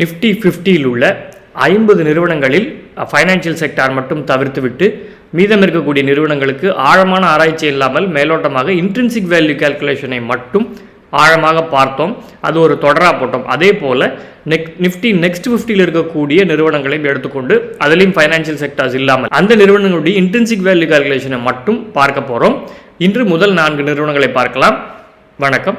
Nifty ஃபிஃப்டியில் உள்ள ஐம்பது நிறுவனங்களில் ஃபைனான்சியல் செக்டார் மட்டும் தவிர்த்துவிட்டு மீதம் இருக்கக்கூடிய நிறுவனங்களுக்கு ஆழமான ஆராய்ச்சி இல்லாமல் மேலோட்டமாக இன்ட்ரின்சிக் வேல்யூ கால்குலேஷனை மட்டும் ஆழமாக பார்த்தோம். அது ஒரு தொடராக போட்டோம். அதே போல் நெக் நிஃப்டி நெக்ஸ்ட் ஃபிஃப்டியில் இருக்கக்கூடிய நிறுவனங்களையும் எடுத்துக்கொண்டு அதுலேயும் ஃபைனான்சியல் செக்டார்ஸ் இல்லாமல் அந்த நிறுவனங்களுடைய இன்ட்ரின்சிக் வேல்யூ கால்குலேஷனை மட்டும் பார்க்க போகிறோம் இன்று முதல் நான்கு நிறுவனங்களை பார்க்கலாம். வணக்கம்.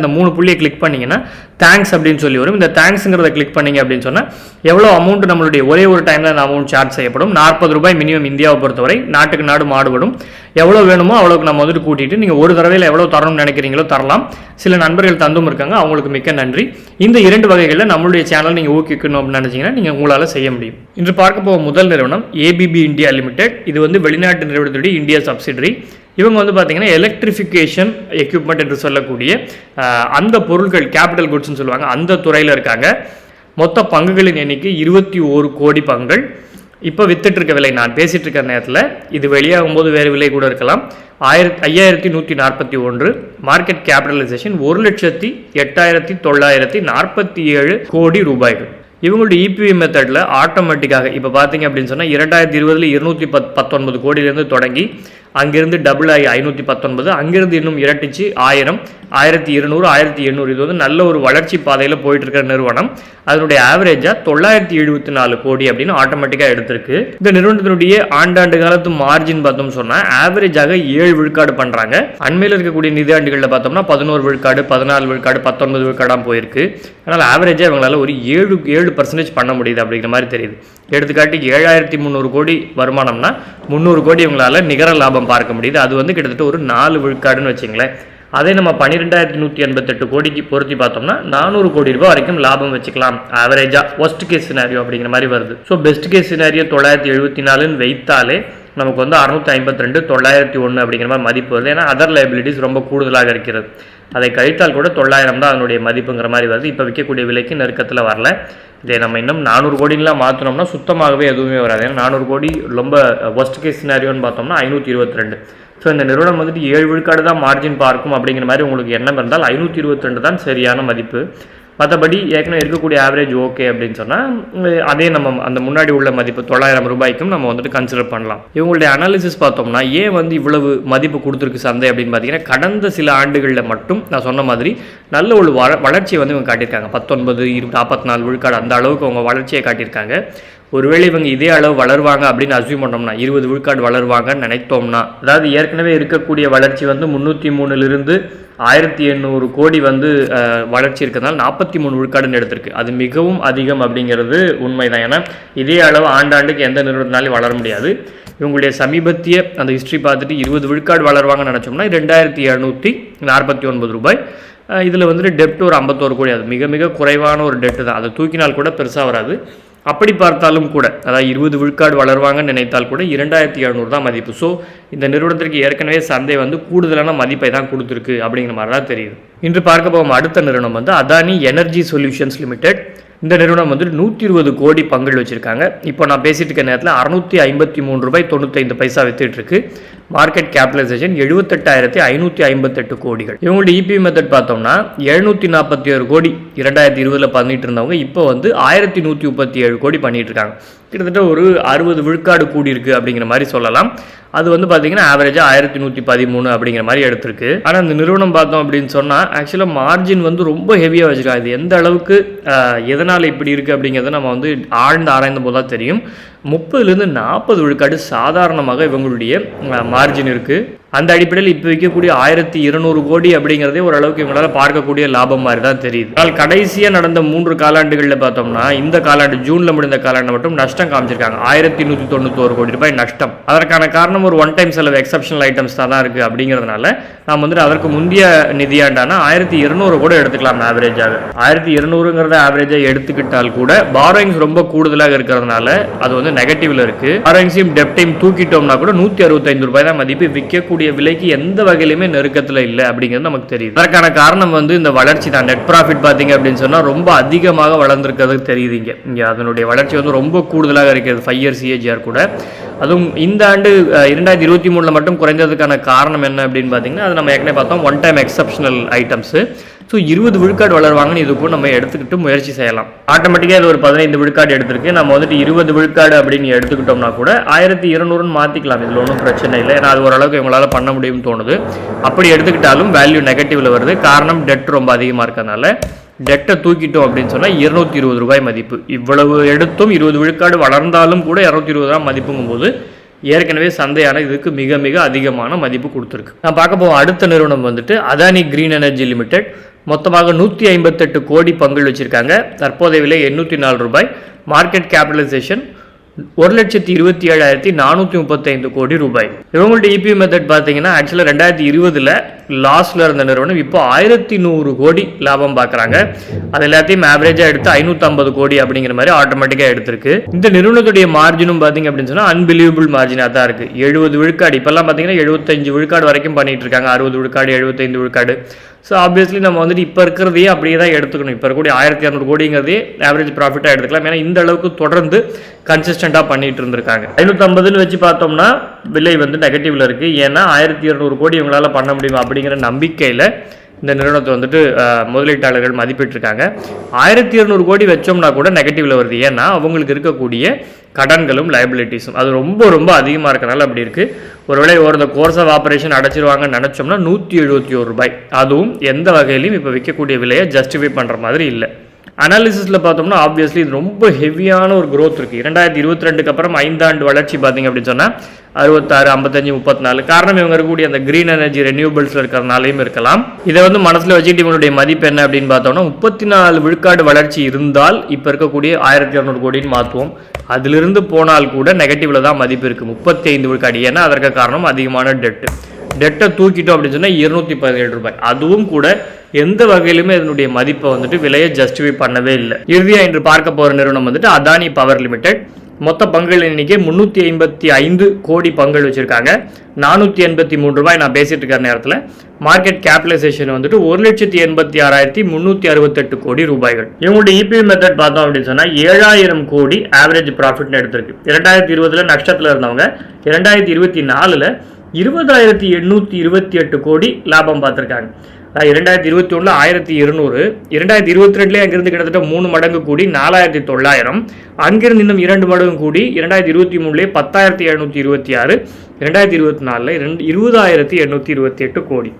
இந்த மூணு புள்ளியை கிளிக் பண்ணீங்கன்னா தேங்க்ஸ் அப்படின்னு சொல்லி வரும். இந்த தேங்க்ஸுங்கிறத கிளிக் பண்ணீங்க அப்படின்னு சொன்னால் எவ்வளோ அமௌண்ட் நம்மளுடைய ஒரே ஒரு டைமில் அந்த அமௌண்ட் சார்ஜ் செய்யப்படும்? நாற்பது ரூபாய் மினிமம் இந்தியாவை பொறுத்தவரை நாட்டுக்கு நாடு மாடுபடும் எவ்வளோ வேணுமோ அவ்வளோக்கு நம்ம வந்துட்டு கூட்டிட்டு நீங்கள் ஒரு தடவையில் எவ்வளோ தரணும்னு நினைக்கிறீங்களோ தரலாம். சில நண்பர்கள் தந்தும் இருக்காங்க அவங்களுக்கு மிக்க நன்றி. இந்த இரண்டு வகைகளில் நம்மளுடைய சேனல் நீங்கள் ஊக்கிக்கணும் அப்படின்னு நினச்சிங்கன்னா நீங்கள் உங்களால் செய்ய முடியும். இன்று பார்க்க போகும் முதல் நிறுவனம் ஏபிபி இந்தியா லிமிடெட் இது வந்து வெளிநாட்டு நிறுவனத்துடைய இந்தியா சப்சிடரி இவங்க வந்து பார்த்தீங்கன்னா எலக்ட்ரிஃபிகேஷன் எக்யூப்மெண்ட் என்று சொல்லக்கூடிய அந்த பொருட்கள் கேபிட்டல் குட்ஸ்னு சொல்லுவாங்க அந்த துறையில் இருக்காங்க. மொத்த பங்குகளின் எண்ணிக்கை இருபத்தி ஓரு கோடி பங்குகள். இப்போ வித்துட்டுருக்க விலை நான் பேசிகிட்டு இருக்க நேரத்தில் இது வெளியாகும் போது வேறு விலை கூட இருக்கலாம். ஆயிரத்தி ஐயாயிரத்தி நூற்றி நாற்பத்தி ஒன்று மார்க்கெட் கேபிட்டலைசேஷன் ஒரு லட்சத்தி எட்டாயிரத்தி தொள்ளாயிரத்தி நாற்பத்தி ஏழு கோடி ரூபாய்கள். இவங்களுடைய இபிவி மெத்தடில் ஆட்டோமேட்டிக்காக இப்போ பார்த்தீங்க அப்படின்னு சொன்னால் இரண்டாயிரத்தி இருபதில் இருநூற்றி பத் பத்தொன்பது கோடியிலேருந்து தொடங்கி அங்கிருந்து டபுள் ஆகி ஐநூற்றி பத்தொன்பது. அங்கிருந்து இன்னும் இரட்டிச்சு ஆயிரம். ஆயிரத்தி இருநூறு ஆயிரத்தி எண்ணூறு. இது வந்து நல்ல ஒரு வளர்ச்சி பாதையில் போயிட்டு இருக்கிற நிறுவனம். அதனுடைய ஆவரேஜாக தொள்ளாயிரத்தி எழுபத்தி நாலு கோடி அப்படின்னு ஆட்டோமேட்டிக்காக எடுத்திருக்கு. இந்த நிறுவனத்தினுடைய ஆண்டாண்டு காலத்து மார்ஜின் பார்த்தோம்னு சொன்னால் ஆவரேஜாக ஏழு விழுக்காடு பண்ணுறாங்க அண்மையில் இருக்கக்கூடிய நிதியாண்டுகளில் பார்த்தோம்னா பதினோரு விழுக்காடு பதினாலு விழுக்காடு பத்தொன்பது விழுக்காடாக போயிருக்கு. அதனால் ஆவரேஜாக இவங்களால ஒரு ஏழு ஏழு பர்சன்டேஜ் பண்ண முடியுது அப்படிங்கிற மாதிரி தெரியுது. எடுத்துக்காட்டி ஏழாயிரத்தி முந்நூறு கோடி வருமானம்னா முந்நூறு கோடி இவங்களால நிகர லாபம் பார்க்க முடியுது. அது வந்து கிட்டத்தட்ட ஒரு நாலு விழுக்காடுன்னு வச்சுங்களேன். அதே நம்ம பன்னிரெண்டாயிரத்தி நூற்றி எண்பத்தெட்டு கோடிக்கு பொருத்தி பார்த்தோம்னா நானூறு கோடி ரூபாய் வரைக்கும் லாபம் வச்சுக்கலாம். ஆவரேஜாக ஒஸ்ட் கேஸ் சினாரியோ அப்படிங்கிற மாதிரி வருது. ஸோ பெஸ்ட் கேஸ் சினாரியோ தொள்ளாயிரத்தி எழுபத்தி நாலுன்னு வைத்தாலே நமக்கு வந்து அறுநூத்தி ஐம்பத்தி ரெண்டு தொள்ளாயிரத்தி ஒன்று அப்படிங்கிற மாதிரி மதிப்பு வருது. ஏன்னா அதர் லைபிலிட்டிஸ் ரொம்ப கூடுதலாக இருக்கிறது. அதை கழித்தால் கூட தொள்ளாயிரம் தான் அதனுடைய மதிப்புங்கிற மாதிரி வருது. இப்போ விற்கக்கூடிய விலைக்கு நெருக்கத்தில் வரல. இதை நம்ம இன்னும் நானூறு கோடின்லாம் மாற்றினோம்னா சுத்தமாகவே எதுவுமே வராது. ஏன்னா நானூறு கோடி ரொம்ப ஒஸ்ட் கேஸ் சினாரியோன்னு பார்த்தோம்னா ஐநூற்றி இருபத்தி ரெண்டு ஸோ இந்த நிறுவனம் வந்துட்டு ஏழு விழுக்காடு தான் மார்ஜின் பார்க்கும் அப்படிங்கிற மாதிரி உங்களுக்கு எண்ணம் இருந்தால் ஐநூற்றி இருபத்தி ரெண்டு தான் சரியான மதிப்பு. மற்றபடி ஏற்கனவே இருக்கக்கூடிய ஆவரேஜ் ஓகே அப்படின்னு சொன்னால் அதே நம்ம அந்த முன்னாடி உள்ள மதிப்பு தொள்ளாயிரம் ரூபாய்க்கும் நம்ம வந்துட்டு கன்சிடர் பண்ணலாம். இவங்களுடைய அனாலிசிஸ் பார்த்தோம்னா ஏன் வந்து இவ்வளவு மதிப்பு கொடுத்துருக்கு சந்தை அப்படின்னு பார்த்தீங்கன்னா கடந்த சில ஆண்டுகளில் மட்டும் நான் சொன்ன மாதிரி நல்ல ஒரு வள வளர்ச்சியை வந்து இவங்க காட்டியிருக்காங்க. பத்தொன்பது இரு நாற்பத்தி நாலு விழுக்காடு அந்த அளவுக்கு அவங்க வளர்ச்சியை காட்டியிருக்காங்க. ஒருவேளை இவங்க இதே அளவு வளருவாங்க அப்படின்னு அசியூம் பண்ணோம்னா இருபது விழுக்காடு வளருவாங்கன்னு நினைத்தோம்னா அதாவது ஏற்கனவே இருக்கக்கூடிய வளர்ச்சி வந்து முந்நூற்றி மூணுலேருந்து ஆயிரத்தி எண்ணூறு கோடி வந்து வளர்ச்சி இருக்கிறதுனால நாற்பத்தி மூணு விழுக்காடுன்னு எடுத்திருக்கு. அது மிகவும் அதிகம் அப்படிங்கிறது உண்மைதான். ஏன்னா இதே அளவு ஆண்டாண்டுக்கு எந்த நிறுவனத்தினாலும் வளர முடியாது. இவங்களுடைய சமீபத்திய அந்த ஹிஸ்ட்ரி பார்த்துட்டு இருபது விழுக்காடு வளருவாங்கன்னு நினச்சோம்னா ரெண்டாயிரத்தி இரநூத்தி நாற்பத்தி ஒன்பது ரூபாய் இதில் வந்துட்டு டெப்ட் ஒரு ஐம்பத்தோரு கோடி. அது மிக மிக குறைவான ஒரு டெப்ட் தான். அதை தூக்கினால் கூட பெருசாக வராது. அப்படி பார்த்தாலும் கூட அதாவது இருபது விழுக்காடு வளருவாங்கன்னு நினைத்தால் கூட இரண்டாயிரத்தி எழுநூறு தான் மதிப்பு. ஸோ இந்த நிறுவனத்திற்கு ஏற்கனவே சந்தை வந்து கூடுதலான மதிப்பை தான் கொடுத்துருக்கு அப்படிங்கிற மாதிரி தான் தெரியுது. இன்று பார்க்க போகும் அடுத்த நிறுவனம் வந்து அதானி எனர்ஜி சொல்யூஷன்ஸ் லிமிடெட். இந்த நிறுவனம் வந்து நூற்றி இருபது கோடி பங்குகள் வச்சுருக்காங்க. இப்போ நான் பேசிட்டு இருக்க நேரத்தில் அறுநூற்றி ஐம்பத்தி மூணு ரூபாய் தொண்ணூத்தைந்து பைசா வித்துட்ருக்கு மார்க்கெட் கேபிட்டலைசேஷன் எழுபத்தெட்டாயிரத்தி ஐநூற்றி ஐம்பத்தெட்டு கோடிகள். இவங்களுடைய இபி மெத்தட் பார்த்தோம்னா எழுநூற்றி நாற்பத்தி ஏழு கோடி இரண்டாயிரத்தி இருபதில் பண்ணிட்டு இருந்தவங்க இப்போ வந்து ஆயிரத்தி நூற்றி முப்பத்தி ஏழு கோடி பண்ணிட்டு இருக்காங்க. கிட்டத்தட்ட ஒரு அறுபது விழுக்காடு கூடியிருக்கு அப்படிங்கிற மாதிரி சொல்லலாம். அது வந்து பார்த்தீங்கன்னா ஆவரேஜாக ஆயிரத்தி நூற்றி பதிமூணு அப்படிங்கிற மாதிரி எடுத்திருக்கு. ஆனால் இந்த நிறுவனம் பார்த்தோம் அப்படின்னு சொன்னால் ஆக்சுவலாக மார்ஜின் வந்து ரொம்ப ஹெவியாக வச்சுருக்காங்க. இது எந்த அளவுக்கு எதனால் இப்படி இருக்குது அப்படிங்கிறத நம்ம வந்து ஆழ்ந்து ஆராய்ந்த போது தான் தெரியும். முப்பதுலேருந்து நாற்பது விழுக்காடு சாதாரணமாக இவங்களுடைய மார்ஜின் இருக்குது அந்த அடிப்படையில் இப்போ விற்கக்கூடிய ஆயிரத்தி இருநூறு கோடி அப்படிங்கிறதே ஓரளவுக்கு இவங்களால் பார்க்கக்கூடிய லாபம் மாதிரி தான் தெரியுது. ஆனால் கடைசியாக நடந்த மூன்று காலாண்டுகளில் பார்த்தோம்னா இந்த காலாண்டு ஜூனில் முடிந்த காலாண்டு மட்டும் நஷ்டம் காமிச்சிருக்காங்க. ஆயிரத்தி நூற்றி தொண்ணூத்தோரு கோடி ரூபாய் நஷ்டம். அதற்கான காரணம் ஒரு ஒன் டைம் செலவு எக்ஸப்ஷனல் ஐட்டம்ஸ் தான் தான் இருக்குது அப்படிங்கிறதுனால நாம் வந்துட்டு அதற்கு முந்தைய நிதியாண்டான ஆயிரத்தி இருநூறு கூட எடுத்துக்கலாம் ஆவரேஜாக ஆயிரத்தி இருநூறுங்கிறத ஆவரேஜாக எடுத்துக்கிட்டால் கூட பாரோயிங்ஸ் ரொம்ப கூடுதலாக இருக்கிறதுனால அது வந்து நெகட்டிவ்ல இருக்குது பாரோயிங்ஸையும் டெப்டையும் தூக்கிட்டோம்னா கூட நூற்றி அறுபத்தைந்து ரூபாய் தான் மதிப்பு. விற்கக்கூடிய விலைக்கு எந்த வகையிலுமே நெருக்கத்தில் இல்லை அப்படிங்கிறது நமக்கு தெரியுது. அதற்கான காரணம் வந்து இந்த வளர்ச்சி தான். நெட் ப்ராஃபிட் பார்த்தீங்க அப்படின்னு சொன்னால் ரொம்ப அதிகமாக வளர்ந்துருக்கிறது தெரியுது இங்கே. இங்கே அதனுடைய வளர்ச்சி வந்து ரொம்ப கூடுதலாக இருக்கிறது. ஃபைவ் இயர் சிஏஜிஆர் கூட. அதுவும் இந்த ஆண்டு இரண்டாயிரத்தி இருபத்தி மூணில் மட்டும் குறைந்ததுக்கான காரணம் என்ன அப்படின்னு பார்த்தீங்கன்னா அது நம்ம ஏற்கனவே பார்த்தோம். One time exceptional items so இருபது விழுக்காடு வளருவாங்கன்னு இது கூட நம்ம எடுத்துக்கிட்டு முயற்சி செய்யலாம். ஆட்டோமேட்டிக்காக இது ஒரு பதினைந்து விழுக்காடு எடுத்திருக்கு. நம்ம வந்துட்டு இருபது விழுக்காடு அப்படின்னு எடுத்துக்கிட்டோம்னா கூட ஆயிரத்தி இருநூறுன்னு மாற்றிக்கலாம் இதில் ஒன்றும் பிரச்சனை இல்லை. ஏன்னா அது ஓரளவுக்கு இவங்களால் பண்ண முடியும்னு தோணுது. அப்படி எடுத்துக்கிட்டாலும் வேல்யூ நெகட்டிவில் வருது. காரணம் டெட் ரொம்ப அதிகமாக இருக்கறனால டெட்டை தூக்கிட்டோம் அப்படின்னு சொன்னால் இருநூத்தி இருபது ரூபாய் மதிப்பு. இவ்வளவு எடுத்தும் இருபது விழுக்காடு வளர்ந்தாலும் கூட இரநூத்தி இருபது ரூபாய் மதிப்புங்கும் போது ஏற்கனவே சந்தையான இதுக்கு மிக மிக அதிகமான மதிப்பு கொடுத்துருக்கு. நான் பார்க்க போவோம் அடுத்த நிறுவனம் வந்துட்டு அதானி கிரீன் எனர்ஜி லிமிடெட் மொத்தமாக நூற்றி ஐம்பத்தெட்டு கோடி பங்கு வச்சுருக்காங்க. தற்போதைய விலை எண்ணூற்றி நாலு ரூபாய். மார்க்கெட் கேபிட்டலைசேஷன் ஒரு லட்சத்தி இருபத்தி ஏழாயிரத்தி நானூற்றி முப்பத்தைந்து கோடி ரூபாய். இவங்கள்ட்ட இபி மெத்தட் பார்த்தீங்கன்னா ஆக்சுவலாக ரெண்டாயிரத்தி இருபதில் லாஸில் இருந்த நிறுவனம் இப்போ ஆயிரத்தி நூறு கோடி லாபம் பார்க்குறாங்க. அது எல்லாத்தையும் ஆவரேஜாக எடுத்து ஐநூற்றம்பது கோடி அப்படிங்கிற மாதிரி ஆட்டோமேட்டிக்காக எடுத்திருக்கு. இந்த நிறுவனத்துடைய மார்ஜினும் பார்த்தீங்க அப்படின்னு சொன்னால் அன்பிலீவபிள் மார்ஜினாக தான் இருக்குது எழுபது விழுக்காடு இப்போல்லாம் பார்த்தீங்கன்னா எழுபத்தஞ்சு விழுக்காடு வரைக்கும் பண்ணிகிட்டு இருக்காங்க. அறுபது விழுக்காடு எழுபத்தைந்து விழுக்காடு. ஸோ ஆப்வியஸ்லி நம்ம வந்துட்டு இப்போ இருக்கிறதையே அப்படியே தான் எடுத்துக்கணும். இப்போ இருக்கக்கூடிய ஆயிரத்தி இரநூறு கோடிங்கிறதே ஆவரேஜ் ப்ராஃபிட்டாக எடுத்துக்கலாம். ஏன்னா இந்த அளவுக்கு தொடர்ந்து கன்சிஸ்டண்ட்டாக பண்ணிகிட்டு இருந்திருக்காங்க. ஐநூற்றம்பதுன்னு வச்சு பார்த்தோம்னா விலை வந்து நெகட்டிவ்ல இருக்குது ஏன்னா ஆயிரத்தி இரநூறு கோடி இவங்களால பண்ண முடியும் அப்படிங்கிற நம்பிக்கையில் இந்த நிறுவனத்தை வந்துட்டு முதலீட்டாளர்கள் மதிப்பிட்டிருக்காங்க. ஆயிரத்தி இரநூறு கோடி வச்சோம்னா கூட நெகட்டிவ்ல வருது. ஏன்னா அவங்களுக்கு இருக்கக்கூடிய கடன்களும் லைபிலிட்டிஸும் அது ரொம்ப ரொம்ப அதிகமாக இருக்கிறனால அப்படி இருக்குது ஒருவேளை ஒரு இந்த கோர்ஸ் ஆஃப் ஆப்ரேஷன் அடைச்சிருவாங்கன்னு நினச்சோம்னா நூற்றி எழுபத்தி ஒரு ரூபாய். அதுவும் எந்த வகையிலையும் இப்போ விற்கக்கூடிய விலையை ஜஸ்டிஃபை பண்ணுற மாதிரி இல்லை. அனாலிசிஸில் பார்த்தோம்னா ஆப்வியஸ்லி இது ரொம்ப ஹெவியான ஒரு க்ரோத் இருக்குது இரண்டாயிரத்தி இருபத்தி ரெண்டுக்கு அப்புறம் ஐந்தாண்டு வளர்ச்சி பார்த்தீங்க அப்படின்னு சொன்னால் அறுபத்தாறு ஐம்பத்தஞ்சு முப்பத்தி நாலு காரணம் இவங்க இருக்கக்கூடிய அந்த க்ரீன் எனர்ஜி ரெனியூபிள்ஸில் இருக்கிறனாலையும் இருக்கலாம். இதை வந்து மனசில் வச்சுட்டு இவங்களுடைய மதிப்பு என்ன அப்படின்னு பார்த்தோம்னா முப்பத்தி நாலு விழுக்காடு வளர்ச்சி இருந்தால் இப்போ இருக்கக்கூடிய ஆயிரத்தி இரநூறு கோடின்னு மாற்றுவோம் அதிலிருந்து போனால் கூட நெகட்டிவில் தான் மதிப்பு இருக்குது முப்பத்தி ஐந்து விழுக்காடு. ஏன்னா அதற்கு காரணம் அதிகமான டெட்டு டெட்டை தூக்கிட்டோம் அப்படின்னு சொன்னால் இருநூத்தி பதினேழு ரூபாய். அதுவும் கூட எந்த வகையிலுமே இதனுடைய மதிப்பை வந்துட்டு விலையை ஜஸ்டிஃபை பண்ணவே இல்லை. இறுதியாக இன்று பார்க்க போகிற நிறுவனம் வந்துட்டு அதானி பவர் லிமிடெட். மொத்த பங்குகள் எண்ணிக்கை முந்நூற்றி ஐம்பத்தி ஐந்து கோடி பங்குகள் வச்சுருக்காங்க. நானூற்றி எண்பத்தி மூணு ரூபாய் நான் பேசிட்டு இருக்கிற நேரத்தில். மார்க்கெட் கேபிடலைசேஷன் வந்துட்டு ஒரு லட்சத்தி எண்பத்தி ஆறாயிரத்தி முந்நூற்றி அறுபத்தெட்டு கோடி ரூபாய்கள். இவங்களுடைய இபி மெத்தட் பார்த்தோம் அப்படின்னு சொன்னால் ஏழாயிரம் கோடி ஆவரேஜ் ப்ராஃபிட்னு எடுத்திருக்கு. இரண்டாயிரத்தி இருபதில் நஷ்டத்தில் இருந்தவங்க இரண்டாயிரத்தி இருபத்தி நாலில் இருபதாயிரத்தி எண்ணூற்றி இருபத்தி எட்டு கோடி லாபம் பார்த்துருக்காங்க. அதாவது இரண்டாயிரத்தி இருபத்தி ஒன்று ஆயிரத்தி இருநூறு இரண்டாயிரத்தி இருபத்தி ரெண்டுலேயே அங்கிருந்து கிட்டத்தட்ட மூணு மடங்கு கூடி நாலாயிரத்தி தொள்ளாயிரம். அங்கிருந்து இன்னும் இரண்டு மடங்கு கூடி இரண்டாயிரத்தி இருபத்தி மூணுலேயே பத்தாயிரத்தி எழுநூற்றி இருபத்தி ஆறு இரண்டாயிரத்தி இருபத்தி நாலில் ரெண்டு இருபதாயிரத்தி எண்ணூற்றி இருபத்தி எட்டு கோடி.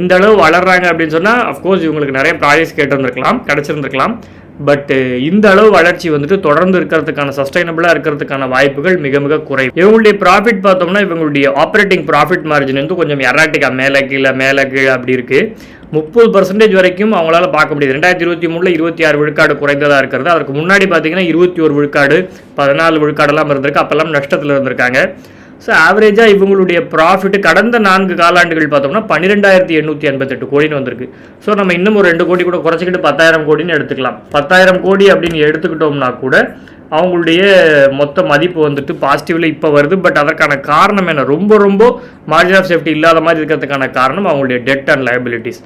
இந்த அளவு வளர்றாங்க அப்படின்னு சொன்னால் அஃப்கோர்ஸ் இவங்களுக்கு நிறைய ப்ராஜெக்ட்ஸ் கேட்டிருந்திருக்கலாம் கிடச்சிருந்துருக்கலாம். பட் uh, இந்த அளவு வளர்ச்சி வந்துட்டு தொடர்ந்து இருக்கிறதுக்கான சஸ்டைனபிளாக இருக்கிறதுக்கான வாய்ப்புகள் மிக மிக குறைவு. இவங்களுடைய ப்ராஃபிட் பார்த்தோம்னா இவங்களுடைய ஆப்ரேட்டிங் ப்ராஃபிட் மார்ஜின் வந்து கொஞ்சம் எராட்டிக்காக மேலே கீழே மேலே கீழே அப்படி இருக்குது முப்பது பர்சன்டேஜ் வரைக்கும் அவங்களால பார்க்க முடியுது. ரெண்டாயிரத்தி இருபத்தி மூணில் இருபத்தி ஆறு விழுக்காடு குறைந்ததாக இருக்கிறது. அதற்கு முன்னாடி பார்த்தீங்கன்னா இருபத்தி ஒரு விழுக்காடு பதினாலு விழுக்காடெல்லாம் இருந்திருக்கு. அப்போல்லாம் நஷ்டத்தில் இருந்திருக்காங்க. ஸோ ஆவரேஜாக இவங்களுடைய ப்ராஃபிட்டு கடந்த நான்கு காலாண்டுகள் பார்த்தோம்னா பன்னிரெண்டாயிரத்தி எண்ணூற்றி எண்பத்தெட்டு கோடின்னு வந்திருக்கு. ஸோ நம்ம இன்னும் ஒரு ரெண்டு கோடி கூட குறைச்சிக்கிட்டு பத்தாயிரம் கோடின்னு எடுத்துக்கலாம். பத்தாயிரம் கோடி அப்படின்னு எடுத்துக்கிட்டோம்னா கூட அவங்களுடைய மொத்த மதிப்பு வந்துட்டு பாசிட்டிவில் இப்போ வருது. பட் அதற்கான காரணம் என்ன? ரொம்ப ரொம்ப மார்ஜின் ஆஃப் சேஃப்டி இல்லாத மாதிரி இருக்கிறதுக்கான காரணம் அவங்களுடைய debt and liabilities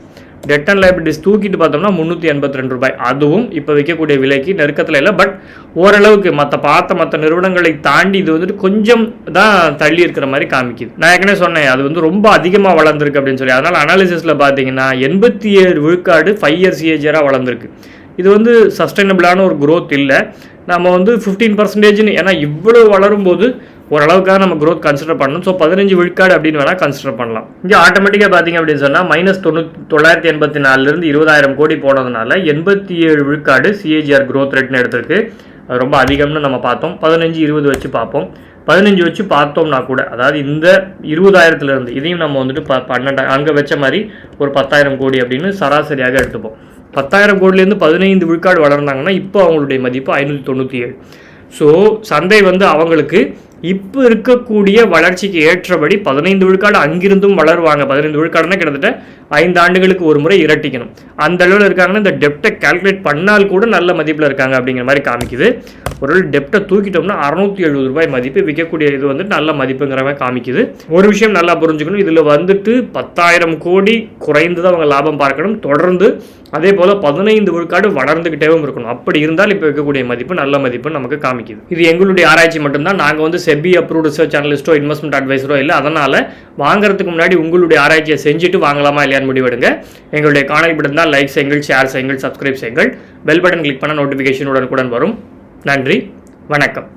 debt and liabilities தூக்கிட்டு பார்த்தோம்னா முந்நூற்றி எண்பத்தி ரெண்டு ரூபாய். அதுவும் இப்போ விற்கக்கூடிய விலைக்கு நெருக்கத்தில் இல்லை பட் ஓரளவுக்கு மற்ற பார்த்த மற்ற நிறுவனங்களை தாண்டி இது வந்துட்டு கொஞ்சம் தான் தள்ளி இருக்கிற மாதிரி காமிக்குது. நான் ஏற்கனவே சொன்னேன் அது வந்து ரொம்ப அதிகமாக வளர்ந்துருக்கு அப்படின்னு சொல்லி. அதனால் அனாலிசிஸில் பார்த்தீங்கன்னா எண்பத்தி ஏழு விழுக்காடு ஃபைவ் இயர்ஸ் ஏஜராக வளர்ந்துருக்கு. இது வந்து சஸ்டைனபிளான ஒரு க்ரோத் இல்லை. நம்ம வந்து ஃபிஃப்டீன் பர்சன்டேஜ்னு ஏன்னா இவ்வளோ வளரும்போது ஓரளவுக்காக நம்ம க்ரோத் கன்சிடர் பண்ணணும். ஸோ பதினஞ்சு விழுக்காடு அப்படின்னு வேணால் கன்சிடர் பண்ணலாம். இங்கே ஆட்டோமேட்டிக்காக பார்த்தீங்க அப்படின்னு சொன்னால் மைனஸ் தொண்ணூற்றி தொள்ளாயிரத்தி எண்பத்தி நாலுலேருந்து இருபதாயிரம் கோடி போனதுனால எண்பத்தி ஏழு விழுக்காடு சிஏஜிஆர் க்ரோத் ரேட்னு எடுத்திருக்கு. அது ரொம்ப அதிகம்னு நம்ம பார்த்தோம். பதினஞ்சு இருபது வச்சு பார்ப்போம். பதினஞ்சு வச்சு பார்த்தோம்னா கூட அதாவது இந்த இருபதாயிரத்துலேருந்து இதையும் நம்ம வந்துட்டு ப பன்னெண்டு அங்கே வச்ச மாதிரி ஒரு பத்தாயிரம் கோடி அப்படின்னு சராசரியாக எடுத்துப்போம். பத்தாயிரம் கோடியிலேருந்து பதினைந்து விழுக்காடு வளர்ந்தாங்கன்னா இப்போ அவங்களுடைய மதிப்பு ஐநூற்றி தொண்ணூற்றி ஏழு. ஸோ சந்தை வந்து அவங்களுக்கு இப்போ இருக்கக்கூடிய வளர்ச்சிக்கு ஏற்றபடி பதினைந்து விழுக்காடு அங்கிருந்தும் வளருவாங்க. பதினைந்து விழுக்காடுனா கிட்டத்தட்ட ஐந்து ஆண்டுகளுக்கு ஒரு முறை இரட்டிக்கணும். அந்த அளவில் இருக்காங்கன்னா இந்த டெப்டை கால்குலேட் பண்ணால் கூட நல்ல மதிப்பில் இருக்காங்க அப்படிங்கிற மாதிரி காமிக்குது. ஒரு டெப்டை தூக்கிட்டோம்னா அறுநூத்தி எழுபது ரூபாய் மதிப்பு விற்கக்கூடிய இது வந்து நல்ல மதிப்புங்கிற மாதிரி காமிக்குது. ஒரு விஷயம் நல்லா புரிஞ்சுக்கணும். இதில் வந்துட்டு பத்தாயிரம் கோடி குறைந்து தான் அவங்க லாபம் பார்க்கணும். தொடர்ந்து அதே போல் பதினைந்து விழுக்காடு வளர்ந்துக்கிட்டேவும் இருக்கணும். அப்படி இருந்தால் இப்போ இருக்கக்கூடிய மதிப்பு நல்ல மதிப்பு நமக்கு காமிக்குது. இது எங்களுடைய ஆராய்ச்சி மட்டும்தான். நாங்கள் வந்து செபி அப்ரூவ்டு ரிசர்ச் அனலிஸ்ட்டோ இன்வெஸ்ட்மெண்ட் அட்வைஸரோ இல்லை அதனால் வாங்குறதுக்கு முன்னாடி உங்களுடைய ஆராய்ச்சியை செஞ்சுட்டு வாங்கலாமா இல்லையான்னு முடிவெடுங்க. எங்களுடைய காணொலி பிடிந்தால் லைக் செய்யுங்கள் ஷேர் செய்யுங்கள் சப்ஸ்கிரைப் செய்யுங்கள் பெல் பட்டன் கிளிக் பண்ண நோட்டிஃபிகேஷன் உடனுக்குடன் வரும். நன்றி வணக்கம்.